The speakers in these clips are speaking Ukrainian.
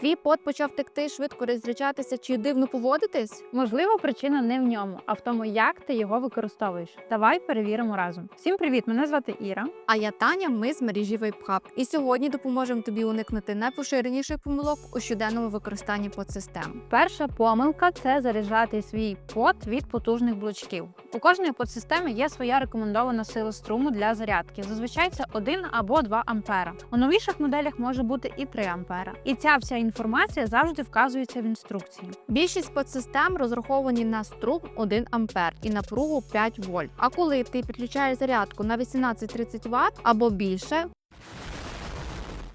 Твій пот почав текти, швидко розряджатися чи дивно поводитись? Можливо, причина не в ньому, а в тому, як ти його використовуєш. Давай перевіримо разом. Всім привіт! Мене звати Іра. А я Таня, ми з мережі WaveHub. І сьогодні допоможемо тобі уникнути найпоширеніших помилок у щоденному використанні подсистем. Перша помилка це заряджати свій пот від потужних блочків. У кожної подсистеми є своя рекомендована сила струму для зарядки. Зазвичай це 1 або 2 ампера. У новіших моделях може бути і 3 ампера. І ця вся інформація завжди вказується в інструкції. Більшість подсистем розраховані на струм 1 А і напругу 5 вольт. А коли ти підключаєш зарядку на 18-30 Вт або більше,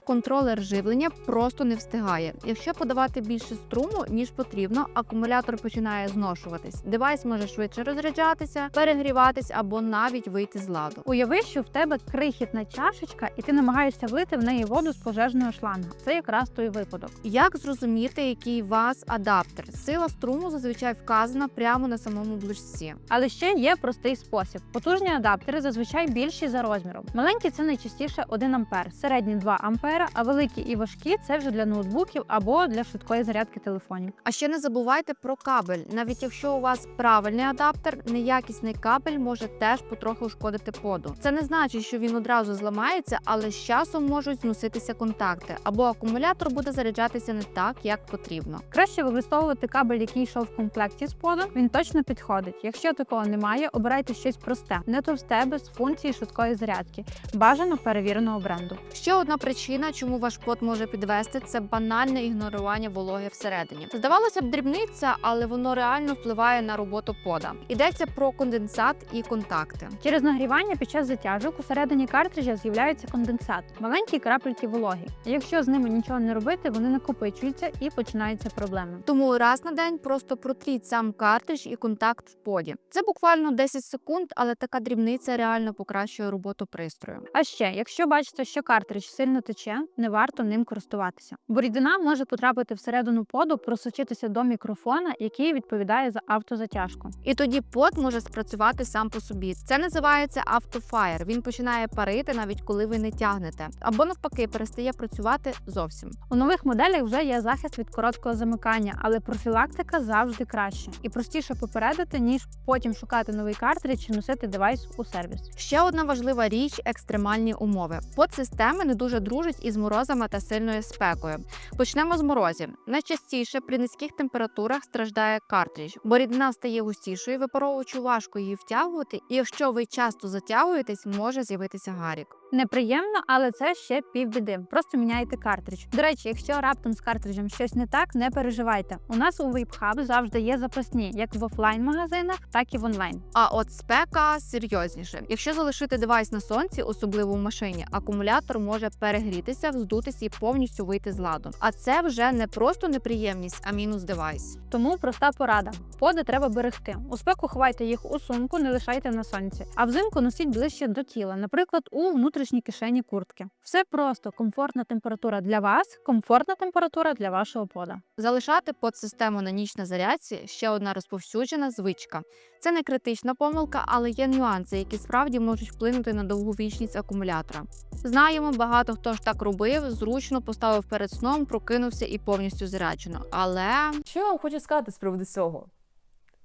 контролер живлення просто не встигає. Якщо подавати більше струму, ніж потрібно, акумулятор починає зношуватись. Девайс може швидше розряджатися, перегріватись або навіть вийти з ладу. Уяви, що в тебе крихітна чашечка, і ти намагаєшся влити в неї воду з пожежного шланга. Це якраз той випадок. Як зрозуміти, який у вас адаптер? Сила струму зазвичай вказана прямо на самому блочці. Але ще є простий спосіб. Потужні адаптери зазвичай більші за розміром. Маленькі це найчастіше 1 ампер, середні 2 ампера, а великі і важкі це вже для ноутбуків або для швидкої зарядки телефонів. А ще не забувайте про кабель. Навіть якщо у вас правильний адаптер, неякісний кабель може теж потроху ушкодити поду. Це не значить, що він одразу зламається, але з часом можуть зноситися контакти, або акумулятор буде заряджатися не так, як потрібно. Краще використовувати кабель, який йшов в комплекті з подом. Він точно підходить. Якщо такого немає, обирайте щось просте, не товсте без функції швидкої зарядки, бажано перевіреного бренду. Ще одна причина, чому ваш пот може підвести, це банальне ігнорування вологи всередині. Здавалося б, дрібниця, але воно реально впливає на роботу пода. Йдеться про конденсат і контакти. Через нагрівання під час затяжок усередині картриджа з'являється конденсат, маленькі крапельки вологі. Якщо з ними нічого не робити, вони накопичуються і починаються проблеми. Тому раз на день просто протріть сам картридж і контакт в поді. Це буквально 10 секунд, але така дрібниця реально покращує роботу пристрою. А ще, якщо бачите, що картридж сильно тече, не варто ним користуватися. Бо рідина може потрапити всередину поду, просочитися до мікрофона, який відповідає за автозатяжку. І тоді пот може спрацювати сам по собі. Це називається автофаєр. Він починає парити навіть коли ви не тягнете, або навпаки перестає працювати зовсім. У нових моделях вже є захист від короткого замикання, але профілактика завжди краще і простіше попередити, ніж потім шукати новий картридж чи носити девайс у сервіс. Ще одна важлива річ екстремальні умови. Подсистеми не дуже дружать із морозами та сильною спекою. Почнемо з морозів. Найчастіше при низьких температурах страждає картридж, бо рідина стає густішою, випаровувачу важко її втягувати, і якщо ви часто затягуєтесь, може з'явитися гарік. Неприємно, але це ще півбіди. Просто міняйте картридж. До речі, якщо раптом з картриджем щось не так, не переживайте. У нас у WaveHub завжди є запасні, як в офлайн магазинах, так і в онлайн. А от спека серйозніше. Якщо залишити девайс на сонці, особливо в машині, акумулятор може перегрітися, вздутися і повністю вийти з ладу. А це вже не просто неприємність, а мінус девайс. Тому проста порада: поди треба берегти. У спеку ховайте їх у сумку, не лишайте на сонці. А взимку носіть ближче до тіла, наприклад, у внутрішній кишені куртки. Все просто комфортна температура для вас, комфортна температура для вашого пода. Залишати подсистему на ніч на зарядці ще одна розповсюджена звичка. Це не критична помилка, але є нюанси, які справді можуть вплинути на довговічність акумулятора. Знаємо, багато хто ж так робив, зручно поставив перед сном, прокинувся і повністю заряджено. Але Що я вам хочу сказати з приводу цього?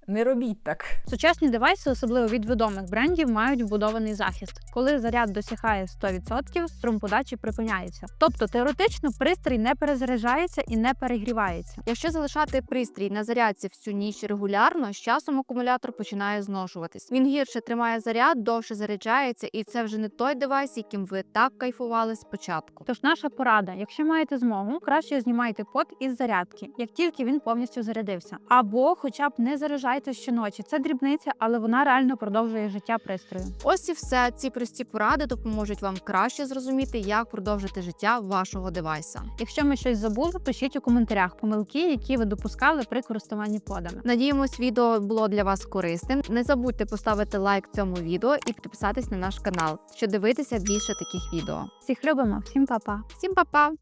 Не робіть так. Сучасні девайси, особливо від відомих брендів, мають вбудований захист. Коли заряд досягає 100%, струм подачі припиняється. Тобто теоретично пристрій не перезаряджається і не перегрівається. якщо залишати пристрій на зарядці всю ніч регулярно, з часом акумулятор починає зношуватись. Він гірше тримає заряд, довше заряджається, і це вже не той девайс, яким ви так кайфували спочатку. Тож наша порада: якщо маєте змогу, краще знімайте пот із зарядки, як тільки він повністю зарядився. Або, хоча б не заряджайте щоночі. Це дрібниця, але вона реально продовжує життя пристрою. Ось і все. Ці прості поради допоможуть вам краще зрозуміти, як продовжити життя вашого девайса. Якщо ми щось забули, пишіть у коментарях помилки, які ви допускали при користуванні подами. Надіємось, відео було для вас корисним. Не забудьте поставити лайк цьому відео і підписатись на наш канал, щоб дивитися більше таких відео. Всіх любимо, всім па-па! Всім па-па!